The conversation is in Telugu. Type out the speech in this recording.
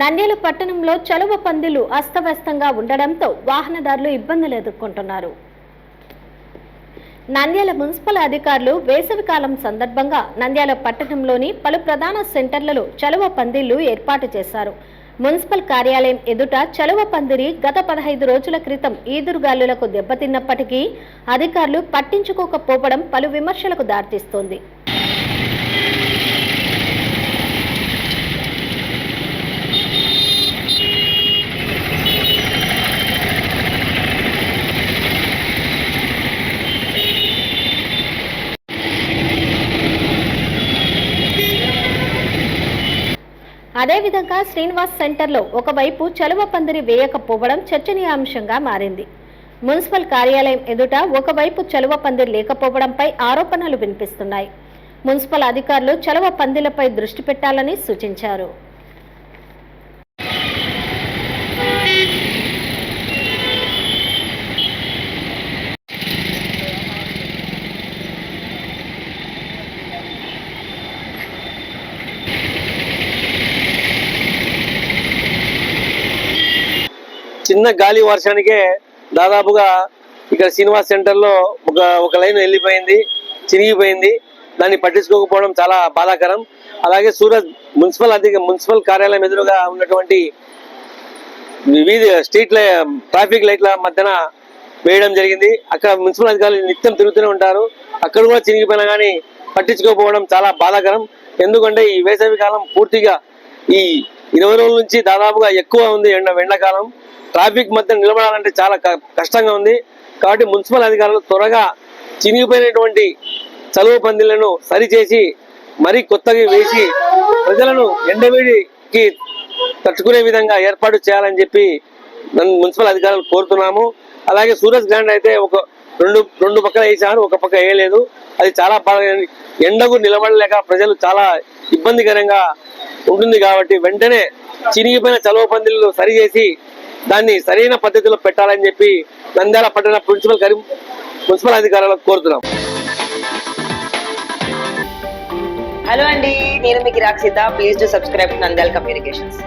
నంద్యాల పట్టణంలో చలువ పందిలు అస్తవ్యస్తంగా ఉండడంతో వాహనదారులు ఇబ్బందులు ఎదుర్కొంటున్నారు. నంద్యాల మున్సిపల్ అధికారులు వేసవికాలం సందర్భంగా నంద్యాల పట్టణంలోని పలు ప్రధాన సెంటర్లలో చలువ పందిళ్ళు ఏర్పాటు చేశారు. మున్సిపల్ కార్యాలయం ఎదుట చలువ పందిరి గత పదహైదు రోజుల క్రితం ఈదురుగాలులకు దెబ్బతిన్నప్పటికీ అధికారులు పట్టించుకోకపోవడం పలు విమర్శలకు దారితీస్తోంది. అదేవిధంగా శ్రీనివాస్ సెంటర్లో ఒకవైపు చలువ పందిరి వేయకపోవడం చర్చనీయాంశంగా మారింది. మున్సిపల్ కార్యాలయం ఎదుట ఒకవైపు చలువ పందిరి లేకపోవడంపై ఆరోపణలు వినిపిస్తున్నాయి. మున్సిపల్ అధికారులు చలువ పందిలపై దృష్టి పెట్టాలని సూచించారు. చిన్న గాలి వర్షానికే దాదాపుగా ఇక్కడ శ్రీనివాస్ సెంటర్లో ఒక ఒక లైన్ వెళ్ళిపోయింది చిరిగిపోయింది. దాన్ని పట్టించుకోకపోవడం చాలా బాధాకరం. అలాగే సూరత్ మున్సిపల్ అధిక మున్సిపల్ కార్యాలయం ఎదురుగా ఉన్నటువంటి వీధి స్ట్రీట్ లై ట్రాఫిక్ లైట్ల మధ్యన వేయడం జరిగింది. అక్కడ మున్సిపల్ అధికారులు నిత్యం తిరుగుతూనే ఉంటారు. అక్కడ కూడా చిరిగిపోయినా కానీ పట్టించుకోకపోవడం చాలా బాధాకరం. ఎందుకంటే ఈ వేసవి కాలం పూర్తిగా ఈ ఇరవై రోజుల నుంచి దాదాపుగా ఎక్కువ ఉంది ఎండ ఎండాకాలం. ట్రాఫిక్ మధ్య నిలబడాలంటే చాలా క- కష్టంగా ఉంది. కాబట్టి మున్సిపల్ అధికారులు త్వరగా చినిగిపోయినటువంటి చలువ పందిళ్ళను సరిచేసి మరీ కొత్తగా వేసి ప్రజలను ఎండవేడికి తట్టుకునే విధంగా ఏర్పాటు చేయాలని చెప్పి నన్ను మున్సిపల్ అధికారులు కోరుతున్నాము. అలాగే సూరజ్ గ్రాండ్ అయితే ఒక రెండు రెండు పక్కల వేసారు ఒక పక్క వేయలేదు. అది చాలా బాగా ఎండకు నిలబడలేక ప్రజలు చాలా ఇబ్బందికరంగా ఉంటుంది కాబట్టి వెంటనే చినిగిపోయిన చలువ పందిళ్ళు సరి చేసి దాన్ని సరైన పద్ధతిలో పెట్టాలని చెప్పి నంద్యాల పట్టణ ప్రిన్సిపల్ కరీ మున్సిపల్ అధికారులకు కోరుతున్నాం. హలో అండి నేను మీకు Rakshita please to subscribe Nandyala communications